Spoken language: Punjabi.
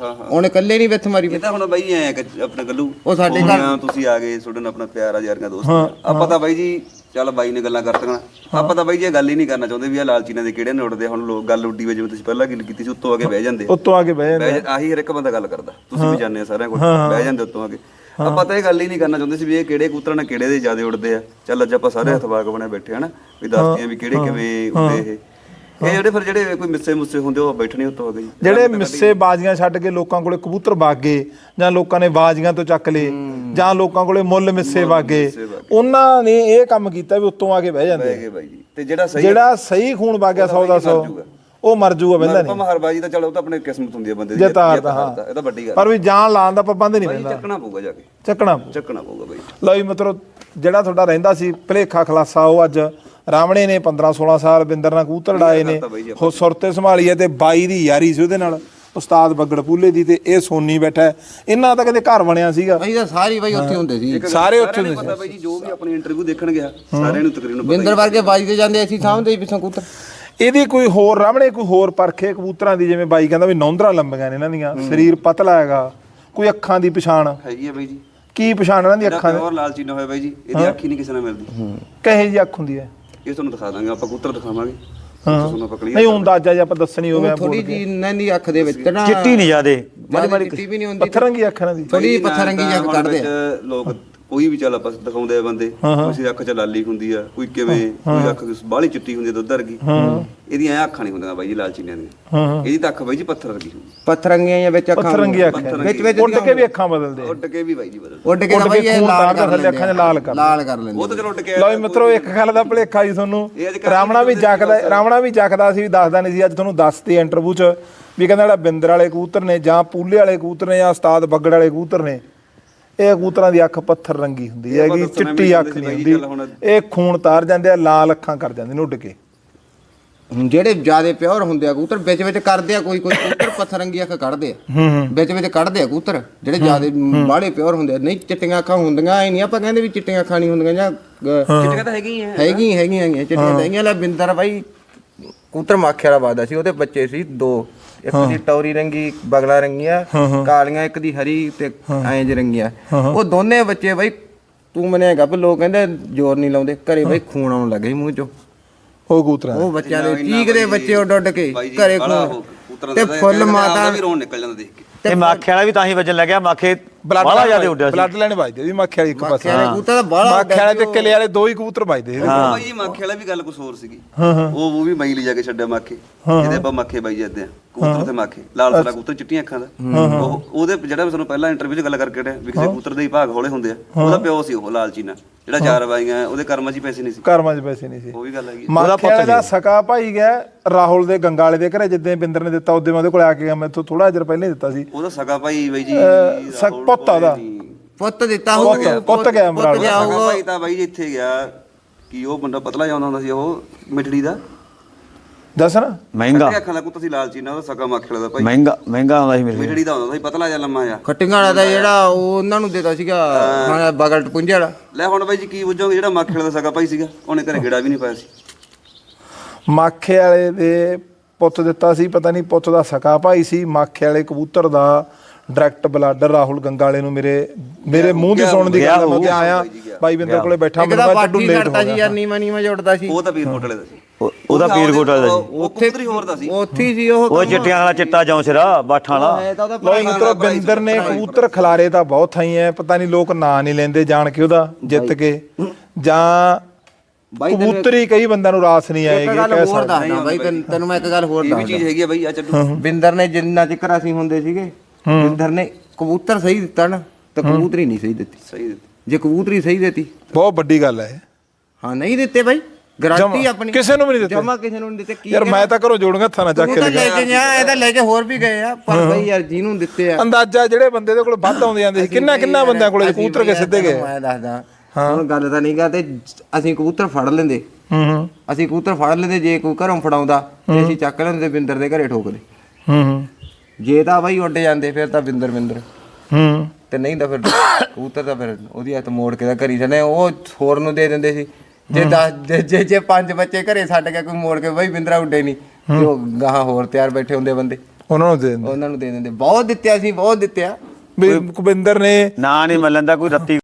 ਉਹਨੇ ਇਕੱਲੇ ਨਹੀਂ ਵਿੱਥ ਮਾਰੀ। ਇਹ ਤਾਂ ਹੁਣ ਬਾਈ ਐ ਆਪਣਾ ਗੱਲੂ ਉਹ ਸਾਡੇ ਘਰ- ਤੁਸੀਂ ਆ ਗਏ ਤੁਹਾਡੇ ਨਾਲ ਆਪਣਾ ਪਿਆਰਾ ਯਾਰੀਆਂ ਦੋਸਤ। ਆਪਾਂ ਤਾਂ ਬਾਈ ਜੀ ਚੱਲ ਬਾਈ ਨੇ ਗੱਲਾਂ ਕਰਤੀਆਂ। ਆਪਾਂ ਤਾਂ ਬਾਈ ਜੀ ਇਹ ਗੱਲ ਹੀ ਨਹੀਂ ਕਰਨਾ ਚਾਹੁੰਦੇ ਵੀ ਆ ਲਾਲਚੀਨਾਂ ਦੇ ਕਿਹੜੇ ਨੇ ਉੱਡਦੇ। ਹੁਣ ਲੋਕ ਗੱਲ ਉੱਡੀ ਵੇ ਜਿਵੇਂ ਤੁਸੀਂ ਪਹਿਲਾਂ ਗੱਲ ਕੀਤੀ ਸੀ ਉੱਤੋਂ ਆ। ਕੇ ਬਹਿ ਜਾਂਦੇ ਉੱਤੋਂ ਆ। ਕੇ ਬਹਿ ਜਾਂਦੇ ਆਹੀ ਹਰ ਇੱਕ ਬੰਦਾ ਗੱਲ ਕਰਦਾ। ਤੁਸੀਂ ਵੀ ਜਾਣਦੇ ਆ ਸਾਰਿਆਂ ਕੋਲ ਬਹਿ ਜਾਂਦੇ ਉੱਤੋਂ ਆ ਕੇ ਆਪਾਂ ਤਾਂ ਇਹ ਗੱਲ ਹੀ ਨਹੀਂ ਕਰਨਾ ਚਾਹੁੰਦੇ ਸੀ ਵੀ ਇਹ ਕਿਹੜੇ ਕਬੂਤਰਾਂ ਨਾਲ ਕਿਹੜੇ ਦੇ ਜ਼ਿਆਦੇ ਉੱਡਦੇ ਆ। ਚੱਲ ਅੱਜ ਆਪਾਂ ਸਾਰੇ ਹਥਵਾਕ ਬਣੇ ਬੈਠੇ ਹਨਾ ਵੀ ਦੱਸਦੇ ਆ ਵੀ ਕਿਹੜੇ ਕਿਵੇਂ ਉੱਡਦੇ ਇਹ। ਇਹ ਜਿਹੜੇ ਫਿਰ ਜਿਹੜੇ ਕੋਈ ਮਿੱਸੇ ਮੁੱਸੇ ਹੁੰਦੇ ਉਹ ਬੈਠਣੇ ਉੱਤੋਂ ਆ ਗਏ ਜਿਹੜੇ ਮਿੱਸੇ ਬਾਜ਼ੀਆਂ ਛੱਡ ਕੇ ਲੋਕਾਂ ਕੋਲੇ ਕਬੂਤਰ ਵਾਗੇ ਜਾਂ ਲੋਕਾਂ ਨੇ ਬਾਜ਼ੀਆਂ ਤੋਂ ਚੱਕ ਲਏ ਜਾਂ ਲੋਕਾਂ ਕੋਲੇ ਮੁੱਲ ਮਿੱਸੇ ਵਾਗੇ ਉਹਨਾਂ ਨੇ ਇਹ ਕੰਮ ਕੀਤਾ ਵੀ ਉੱਤੋਂ ਆ ਕੇ ਬਹਿ ਜਾਂਦੇ ਬਹਿ ਗਏ ਬਾਈ ਜੀ। ਤੇ ਜਿਹੜਾ ਸਹੀ ਜਿਹੜਾ ਸਹੀ ਖੂਨ ਵਾਗਿਆ 100 ਦਾ 100 ਉਹ ਮਰ ਜੂਗਾ ਬੰਦਾ ਨਹੀਂ। ਆਪਾਂ ਮਹਾਰਬਾਜੀ ਤਾਂ ਚਲੋ ਉਹ ਤਾਂ ਆਪਣੇ ਕਿਸਮਤ ਹੁੰਦੀ ਹੈ ਬੰਦੇ ਦੀ ਜਤਾਰ ਜਿੱਤ ਦਾ, ਹਾਂ। ਇਹ ਤਾਂ ਵੱਡੀ ਗੱਲ ਪਰ ਵੀ ਜਾਨ ਲਾਉਣ ਦਾ ਪਾਬੰਦ ਨਹੀਂ ਪੈਂਦਾ। ਚੱਕਣਾ ਪਊਗਾ ਜਾ ਕੇ। ਚੱਕਣਾ। ਚੱਕਣਾ ਪਊਗਾ ਬਾਈ ਲਓ ਜੀ ਮਤਲਬ ਜਿਹੜਾ ਤੁਹਾਡਾ ਰਹਿੰਦਾ ਸੀ ਭਲੇਖਾ ਖਲਾਸਾ ਉਹ ਅੱਜ ਰਾਵਣੇ ਨੇ 15 16 ਸਾਲ ਬਿੰਦਰ ਨਾਲ ਕਬੂਤਰ ਡਾਏ ਨੇ। ਹੋ ਸੁਰਤੇ ਸੰਭਾਲੀ ਹੈ ਤੇ ਬਾਈ ਦੀ ਯਾਰੀ ਸੀ ਉਹਦੇ ਨਾਲ ਉਸਤਾਦ ਬੱਗੜ ਪੂਲੇ ਦੀ ਤੇ ਇਹ ਸੋਨੀ ਬੈਠਾ। ਇਹਨਾਂ ਦਾ ਕਦੇ ਘਰ ਬਣਿਆ ਸੀਗਾ? ਬਾਈ ਤਾਂ ਸਾਰੀ ਬਾਈ ਉੱਥੇ ਹੁੰਦੇ ਸੀ। ਸਾਰੇ ਉੱਥੇ ਸਾਰਿਆਂ ਨੂੰ ਪਤਾ ਬਾਈ ਜੀ ਜੋ ਵੀ ਆਪਣੀ ਇੰਟਰਵਿਊ ਦੇਖਣ ਗਿਆ ਸਾਰਿਆਂ ਨੂੰ ਤਕਰੀਬਨ ਪਤਾ ਬਿੰਦਰ ਵਰਗੇ ਬਾਜੀ ਤੇ ਜਾਂਦੇ ਅਸੀਂ ਸਾਹਮਣੇ ਹੀ ਪਿੱਛੋਂ ਕੂਤਰ ਇਹਦੀ ਕੋਈ ਹੋਰ ਰਾਵਣੇ ਕੋਈ ਹੋਰ ਪਰਖੇ ਕਬੂਤਰਾਂ ਦੀ ਜਿਵੇਂ ਬਾਈ ਕਹਿੰਦਾ ਵੀ ਨੌਂਦਰਾ ਲੰਬੀਆਂ ਨੇ ਇਹਨਾਂ ਦੀਆਂ ਸਰੀਰ ਪਤਲਾ ਹੈਗਾ ਕੋਈ ਅੱਖਾਂ ਦੀ ਪਛਾਣ। ਹੈਗੀ ਹੈ ਬਾਈ ਜੀ। ਕੀ ਪਛਾਣ ਇਹਨਾਂ ਦੀ ਅੱਖਾਂ ਜਿਹੜਾ ਪਿਓਰ ਲਾਲਚੀ ਨਾ ਹੋਇਆ ਬਾਈ ਜੀ ਇਹਦੀ ਅੱਖ ਹੀ ਨਹੀਂ ਕਿਸੇ ਨਾਲ ਮਿਲਦੀ। ਕਹੇ ਜੀ ਅੱਖ ਹੁੰਦੀ ਹੈ। ਇਹ ਤੁਹਾਨੂੰ ਦਿਖਾ ਦਾਂਗੇ ਆਪਾਂ ਕਬੂਤਰ ਦਿਖਾਵਾਂਗੇ। ਹਾਂ। ਤੁਹਾਨੂੰ ਆਪਾਂ clear ਨਹੀਂ ਹੁੰਦਾ ਅੰਦਾਜ਼ਾ ਜੇ ਆਪਾਂ ਦੱਸਣੀ ਹੋਵੇ ਥੋੜੀ ਜੀ ਦੀ ਅੱਖ ਦੇ ਵਿੱਚ ਨਾ। ਚਿੱਟੀ ਨਹੀਂ ਜਾਦੇ ਮਾੜੀ ਮਾੜੀ ਚਿੱਟੀ ਵੀ ਨਹੀਂ ਹੁੰਦੀ। ਪੱਥਰ ਰੰਗੀ ਅੱਖਾਂ ਦੀ। ਥੋੜੀ ਜਿਹੀ ਬਾਈ ਪੱਥਰ ਰੰਗੀ ਨਾ ਜੱਗ ਕੱਢਦੇ ਵਿੱਚ ਲੋਕ ਕੋਈ ਵੀ ਚੱਲ ਆਪਾਂ ਦਿਖਾਉਂਦੇ ਆ ਬੰਦੇ ਕਿਸੇ ਅੱਖ 'ਚ ਲਾਲੀ ਹੁੰਦੀ ਆ ਕੋਈ ਕਿਵੇਂ ਕੋਈ ਅੱਖ ਬਾਹਲੀ ਚਿੱਟੀ ਹੁੰਦੀ ਆ ਦੁੱਧ ਵਰਗੀ। ਇਹਦੀਆਂ ਐਂ ਅੱਖਾਂ ਨਹੀਂ ਹੁੰਦੀਆਂ ਬਾਈ ਜੀ ਲਾਲਚੀਆਂ ਦੀਆਂ। ਇਹਦੀ ਤਾਂ ਅੱਖ ਬਾਈ ਜੀ ਪੱਥਰ ਵਰਗੀ ਹੁੰਦੀ ਪੱਥਰ ਰੰਗੀਆਂ ਜਾਂ ਵਿੱਚ ਅੱਖਾਂ ਪੱਥਰ ਰੰਗੀ ਅੱਖ ਵਿੱਚ ਵਿੱਚ ਉੱਡ ਕੇ ਵੀ ਅੱਖਾਂ ਬਦਲਦੇ ਆ। ਉੱਡ ਕੇ ਵੀ ਬਾਈ ਜੀ ਬਦਲ ਉੱਡ ਕੇ ਤਾਂ ਬਾਈ ਇਹ ਲਾਲ ਕਰ ਥੱਲੇ ਅੱਖਾਂ 'ਚ ਲਾਲ ਕਰ ਲਾਲ ਕਰ ਲੈਂਦੇ ਉਹ ਤਾਂ ਚਲੋ ਉੱਡ ਕੇ ਲਓ ਜੀ ਮਿੱਤਰੋ ਇੱਕ ਗੱਲ ਦਾ ਭੁਲੇਖਾ ਜੀ ਤੁਹਾਨੂੰ। ਰਾਵਣਾ ਵੀ ਜੱਕਦਾ ਰਾਵਣਾ ਵੀ ਜੱਕਦਾ ਸੀ ਵੀ ਦੱਸਦਾ ਨਹੀਂ ਸੀ ਅੱਜ ਤੁਹਾਨੂੰ ਦੱਸਤੀ ਇੰਟਰਵਿਊ 'ਚ ਵੀ ਕਹਿੰਦਾ ਜਿਹੜਾ ਬਿੰਦਰ ਵਾਲੇ ਕਬੂਤਰ ਨੇ ਜਾਂ ਪੂਲੇ ਵਾਲੇ ਕਬੂਤਰ ਨੇ ਜਾਂ ਉਸਤਾਦ ਬੱਗੜ ਵਾਲੇ ਕਬੂਤਰ ਨੇ ਇਹ ਕਬੂਤਰਾਂ ਦੀ ਅੱਖ ਪੱਥਰ ਰੰਗੀ ਹੁੰਦੀ ਹੈਗੀ ਚਿੱਟੀ ਅੱਖ ਨਹੀਂ ਹੁੰਦੀ। ਇਹ ਖੂਨ ਤਾਰ ਜਾਂਦੇ ਆ ਲਾਲ ਅੱਖਾਂ ਕਰ ਜਾਂਦੇ ਨੇ ਉੱਡ ਕੇ। ਹੁਣ ਜਿਹੜੇ ਜਿਆਦੇ ਪਿਓਰ ਹੁੰਦੇ ਆ ਕਬੂਤਰ ਵਿੱਚ ਵਿੱਚ ਕਰਦੇ ਆ ਕੋਈ ਕੋਈ ਕਬੂਤਰ ਪੱਥਰ ਰੰਗੀ ਅੱਖ ਕੱਢਦੇ ਆ। ਵਿੱਚ ਵਿੱਚ ਕੱਢਦੇ ਆ ਕਬੂਤਰ ਜਿਹੜੇ ਜਿਆਦੇ ਬਾਹਲੇ ਪਿਓਰ ਹੁੰਦੇ ਆ। ਨਹੀਂ ਚਿੱਟੀਆਂ ਅੱਖਾਂ ਹੁੰਦੀਆਂ ਐ ਨਹੀਂ ਆਪਾਂ ਕਹਿੰਦੇ ਵੀ ਚਿੱਟੀਆਂ ਅੱਖਾਂ ਨਹੀਂ ਹੁੰਦੀਆਂ ਜਾਂ ਚਿੱਟੀਆਂ ਤਾਂ ਹੈਗੀਆਂ ਹੈਗੀਆਂ ਹੈਗੀਆਂ ਹੈਗੀਆਂ ਚਿੱਟੀਆਂ ਤਾਂ ਹੈਗੀਆਂ। ਲੈ ਬਿੰਦਰ ਬਾਈ ਕਬੂਤਰ ਮਾਖੇ ਵਾਲਾ ਬਾਦਾ ਸੀ ਉਹਦੇ ਬੱਚੇ ਸੀ ਦੋ। ਇੱਕ ਦੀ ਟੌਰੀ ਰੰਗੀ ਬਗਲਾ ਰੰਗੀਆਂ ਕਾਲੀਆਂ ਇੱਕ ਦੀ ਹਰੀ ਤੇ ਐਂ ਜਿਹੀ ਰੰਗੀਆਂ। ਉਹ ਦੋਨੇ ਬੱਚੇ ਬਾਈ ਤੂੰ ਮੰਨੇਗਾ ਵੀ ਲੋਕ ਕਹਿੰਦੇ ਜ਼ੋਰ ਨਹੀਂ ਲਾਉਂਦੇ ਘਰੇ ਬਾਈ ਖੂਨ ਆਉਣ ਲੱਗੇ ਸੀ ਮੂੰਹ ਚੋਂ। ਉਹ ਕਬੂਤਰਾਂ ਉਹ ਬੱਚਿਆਂ ਦੇ ਚੀਕਦੇ ਬੱਚੇ ਉੱਡ ਉੱਡ ਕੇ ਘਰੇ ਖੂਨ। ਤੇ ਫੁੱਲ ਮਾਤਾ ਵੀ ਰੋਣ ਨਿਕਲ ਜਾਂਦਾ ਦੇਖ ਕੇ। ਇਹ ਮਾਖੇ ਵਾਲਾ ਵੀ ਤਾਂ ਹੀ ਵੱਜਣ ਲੱਗਿਆ ਮਾਖੇ ਬਲੱਡ ਬੜਾ ਜ਼ਿਆਦਾ ਉੱਡਿਆ ਸੀ ਬਲੱਡ ਲੈਣ ਵੱਜਦੇ ਵੀ ਮੱਖੇ ਵਾਲੀ ਇੱਕ ਪਾਸੇ ਮਾਖਿਆਂ ਦੇ ਕਬੂਤਰ ਦਾ ਬਾਹਲਾ ਮੱਖੇ ਵਾਲੇ ਤੇ ਕਿਲੇ ਵਾਲੇ ਦੋ ਹੀ ਕਬੂਤਰ ਵੱਜਦੇ ਸੀ ਬਾਈ ਜੀ ਮਾਖੇ ਵਾਲਾ ਵੀ ਗੱਲ ਕੁਝ ਹੋਰ ਸੀਗੀ ਉਹ ਉਹ ਵੀ ਲਈ ਜਾ ਕੇ ਛੱਡਿਆ ਮਾਖੇ। ਜਿਹਦੇ ਆਪਾਂ ਮਾਖੇ ਬਾਈ ਜਾਂਦੇ ਆ। ਕਬੂਤਰ ਤੇ ਮਾਖੇ। ਲਾਲ ਸਾਰਾ ਕਬੂਤਰ ਚਿੱਟੀਆਂ ਅੱਖਾਂ ਦਾ। ਉਹ ਉਹਦੇ ਜਿਹੜਾ ਮੈਂ ਤੁਹਾਨੂੰ ਪਹਿਲਾਂ ਇੰਟਰਵਿਊ 'ਚ ਗੱਲ ਕਰਕੇ ਹਟਿਆ ਵੀ ਕਿਸੇ ਕਬੂਤਰ ਦੇ ਹੀ ਭਾਗ ਹੌਲੇ ਹੁੰਦੇ ਆ। ਉਹਦਾ ਪਿਓ ਸੀ ਉਹ ਲਾਲਚੀਨਾ ਜਿਹੜਾ ਚਾਰ ਬਾਈਆਂ ਉਹਦੇ ਕਰਮਾਂ 'ਚ ਹੀ ਪੈਸੇ ਨਹੀਂ ਸੀ। ਕਰਮਾਂ 'ਚ ਪੈਸੇ ਨਹੀਂ ਸੀ। ਉਹ ਵੀ ਗੱਲ ਹੈਗੀ। ਮਾਖੇ ਵਾਲੇ ਦਾ ਸਕਾ ਭਾਈ ਗਿਆ ਰਾਹੁਲ ਦੇ ਗੰਗਾਲੇ ਦੇ ਘਰੇ ਜਿੱਦਾਂ ਬਿੰਦਰ ਨੇ ਦਿੱਤਾ ਉਹਦੇ ਮੈਂ ਉਹਦੇ ਕੋਲ ਆ ਕੇ ਗਿਆ ਮੈਂ ਤੋਂ ਥੋੜਾ ਜਿਹਾ ਪਹਿਲਾਂ ਹੀ ਦਿੱਤਾ ਸੀ। ਉਹਦਾ ਸਗਾ ਭਾਈ ਬਾਈ ਜੀ ਸਕ ਪੁੱਤ ਆ ਉਹਦਾ। ਪੁੱਤ ਦਿੱਤਾ ਪੁੱਤ- ਹੋਊਗਾ ਪੁੱਤ ਗਿਆ ਮਰਾਲ ਗਿਆ ਸਗਾ ਹੋਊਗਾ। ਭਾਈ ਤਾਂ ਬਾਈ ਜੀ ਇੱਥੇ ਗਿਆ ਕਿ ਉਹ ਬੰਦਾ ਪਤਲਾ ਜਾਂਦਾ ਹੁੰਦਾ ਸੀ ਉਹ ਮਿਠੜੀ ਦਾ। ਦੱਸ ਨਾ। ਮਹਿੰਗਾ। ਅੱਖਾਂ ਦਾ ਕੁੱਤਾ ਸੀ ਲਾਲਚੀਨਾ ਉਹਦਾ ਸਗਾ ਮਾਖੇ ਵਾਲਾ ਦਾ ਭਾਈ। ਮਹਿੰਗਾ ਮਹਿੰਗਾ ਆਉਂਦਾ ਸੀ ਮੇਰੇ ਮਿਠੜੀ ਦਾ ਹੁੰਦਾ ਸੀ ਪਤਲਾ ਜਿਹਾ ਲੰਮਾ ਜਿਹਾ। ਖੱਟੀਆਂ ਵਾਲਾ ਦਾ ਜਿਹੜਾ ਉਹ ਉਹਨਾਂ ਨੂੰ ਦਿੱਤਾ ਸੀਗਾ ਹਾਂ, ਬਗਲ ਟਪੁੰਜੇ ਵਾਲਾ। ਲੈ ਹੁਣ ਬਾਈ ਜੀ ਕੀ ਬੁੱਝੋਗੇ? ਜਿਹੜਾ ਮਾਖੇ ਵਾਲਾ ਦਾ ਸਗਾ ਭਾਈ ਸੀਗਾ ਉਹਨੇ ਘਰੇ ਗੇੜਾ ਵੀ ਨਹੀਂ ਪਾਇਆ ਸੀ। ਮਾਖੇ ਵਾਲੇ ਦੇ ਪੁੱਤ ਦਿੱਤਾ ਸੀ ਪਤਾ ਨਹੀਂ ਪੁੱਤ ਦਾ ਸਕਾ ਭਾਈ ਸੀ ਮਾਖੇ ਵਾਲੇ ਕਬੂਤਰ ਦਾ ਡਾਇਰੈਕਟ ਬਲਾਡਰ ਰਾਹੁਲ ਗੰਗਾਲੇ ਨੂੰ ਮੇਰੇ ਮੇਰੇ ਮੂੰਹ ਦੀ ਸੁਣਨ ਦੀ ਗੱਲ ਮੈਂ ਤੇ ਆਇਆ। ਬਾਈ ਬਿੰਦਰ ਕੋਲੇ ਬੈਠਾ ਇੱਕ ਮੈਨੂੰ ਦਾ ਲੇਟ ਛੱਡਦਾ ਹੋ ਸੀ ਗਿਆ ਯਾਰ ਨੀਵਾ ਨੀਵਾ ਜੁੜਦਾ ਸੀ। ਉਹ ਤਾਂ ਪੀਰ ਕੋਟਲੇ ਦਾ ਸੀ। ਉਹਦਾ ਪੀਰ ਕੋਟਾ ਦਾ ਸੀ ਉਹ ਕਬੂਤਰੀ ਹੋਰ ਦਾ ਸੀ। ਉੱਥੇ ਹੀ ਸੀ ਉਹ ਉਹ ਚਿੱਟੀਆਂ ਵਾਲਾ ਚਿੱਟਾ ਜੌਂਸਰਾ ਬਾਠਾਂ ਵਾਲਾ। ਲੋਈ ਮਿੱਤਰੋ ਬਿੰਦਰ ਨੇ ਕਬੂਤਰ ਖਿਲਾਰੇ ਤਾਂ ਬਹੁਤ ਥਾਈ ਐ ਪਤਾ ਨਹੀਂ ਲੋਕ ਨਾਂ ਨਹੀਂ ਲੈਂਦੇ ਜਾਣ ਕੇ ਉਹਦਾ ਜਿੱਤ ਕੇ। ਜਾਂ ਬਾਈ ਕਬੂਤਰੀ ਕਈ ਬੰਦਿਆਂ ਨੂੰ ਰਾਸ ਨਹੀਂ ਇੱਕ ਆਏਗੀ ਗੱਲ ਕਹਿ ਹੋਰ ਸਕਦੇ। ਦੱਸਦਾ ਬਾਈ ਤੈਨੂੰ ਮੈਂ ਇੱਕ ਗੱਲ ਹੋਰ ਇਹ ਵੀ ਦੱਸਦਾ। ਚੀਜ਼ ਹੈਗੀ ਆ ਬਾਈ ਆ ਚੱਡੂ ਬਿੰਦਰ ਨੇ ਜਿੰਨਾ ਚਿਕਰ ਅਸੀਂ ਹੁੰਦੇ ਸੀਗੇ ਬਿੰਦਰ ਨੇ ਕਬੂਤਰ ਸਹੀ ਦਿੱਤਾ ਨਾ ਤਾਂ ਕਬੂਤਰੀ ਨਹੀਂ ਸਹੀ ਦਿੱਤੀ। ਸਹੀ ਦਿੱਤੀ। ਜੇ ਕਬੂਤਰੀ ਸਹੀ ਦਿੱਤੀ। ਬਹੁਤ ਵੱਡੀ ਗੱਲ ਹੈ ਹਾਂ ਨਹੀਂ ਦਿੱਤੇ ਬਾਈ। ਗਾਰੰਟੀ ਆਪਣੀ। ਕਿਸੇ ਨੂੰ ਵੀ ਨਹੀਂ ਦਿੱਤੇ। ਜਮਾ ਕਿਸੇ ਨੂੰ ਨਹੀਂ ਦਿੱਤੇ। ਕੀ ਯਾਰ ਮੈਂ ਤਾਂ ਘਰੋਂ ਜੋੜੂੰਗਾ ਨਾਲ ਚੱਕ ਤੂੰ ਕੇ ਤਾਂ ਲੈ ਕੇ। ਜਾ ਇਹਦਾ ਲੈ ਕੇ ਹੋਰ ਵੀ ਗਏ ਆ। ਪਰ ਬਈ ਯਾਰ ਜਿਹਨੂੰ ਦਿੱਤੇ ਆ। ਅੰਦਾਜ਼ਾ ਜਿਹੜੇ ਬੰਦੇ ਦੇ ਕੋਲ ਵੱਧ ਆਉਂਦੇ ਜਾਂਦੇ ਸੀ ਕਿੰਨਾ ਕਿੰਨਾ ਬੰਦਿਆਂ ਕੋਲੇ ਕਬੂਤਰ ਕੇ ਸਿੱਧੇ ਗਏ? ਮੈਂ ਦੱਸਦਾ। ਹੁਣ ਗੱਲ ਤਾਂ ਨਹੀਂ ਕਰਦੇ ਅਸੀਂ ਕਬੂਤਰ ਫੜ ਲੈਂਦੇ। ਹੂੰ ਹੂੰ। ਅਸੀਂ ਕਬੂਤਰ ਫੜ ਲੈਂਦੇ ਜੇ ਕੋਈ ਘਰੋਂ ਫੜਾਉਂਦਾ ਤੇ ਅਸੀਂ ਚੱਕ ਲੈਂਦੇ ਤੇ ਬਿੰਦਰ ਦੇ ਘਰੇ ਠੋਕਦੇ। ਹੂੰ ਹੂੰ। ਜੇ ਤਾਂ ਬਾਈ ਉੱਡ ਜਾਂਦੇ ਫਿਰ ਤਾਂ ਬਿੰਦਰ ਬਿੰਦਰ। ਹੂੰ। ਤੇ ਨਹੀਂ ਤਾਂ ਫਿਰ ਕਬੂਤਰ ਤਾਂ ਫਿਰ ਉਹਦੀ ਹੱਥ ਮੋੜ ਕੇ ਤਾਂ ਘਰੀ ਜਾਂਦੇ ਉਹ ਹੋਰ ਨੂੰ ਦੇ ਦਿੰਦੇ ਸੀ। ਜੇ ਦਸ ਜੇ- ਜੇ ਜੇ ਪੰਜ ਬੱਚੇ ਘਰੇ ਛੱਡ ਕੇ ਕੋਈ ਮੋੜ ਕੇ ਬਈ ਬਿੰਦਰਾ ਉੱਡੇ ਨਹੀਂ ਉਹ ਗਾਹਾਂ ਹੋਰ ਤਿਆਰ ਬੈਠੇ ਹੁੰਦੇ ਬੰਦੇ। ਉਹਨਾਂ ਨੂੰ ਦੇ ਦਿੰਦੇ। ਉਹਨਾਂ ਨੂੰ ਦੇ ਦਿੰਦੇ। ਬਹੁਤ ਦਿੱਤਿਆ ਸੀ ਬਹੁਤ ਦਿੱਤਿਆ। ਵੀ ਕੁਬਿੰਦਰ ਨੇ ਨਾ ਨਹੀਂ ਮੱਲਣ ਦਾ ਕੋਈ ਰੱਤੀ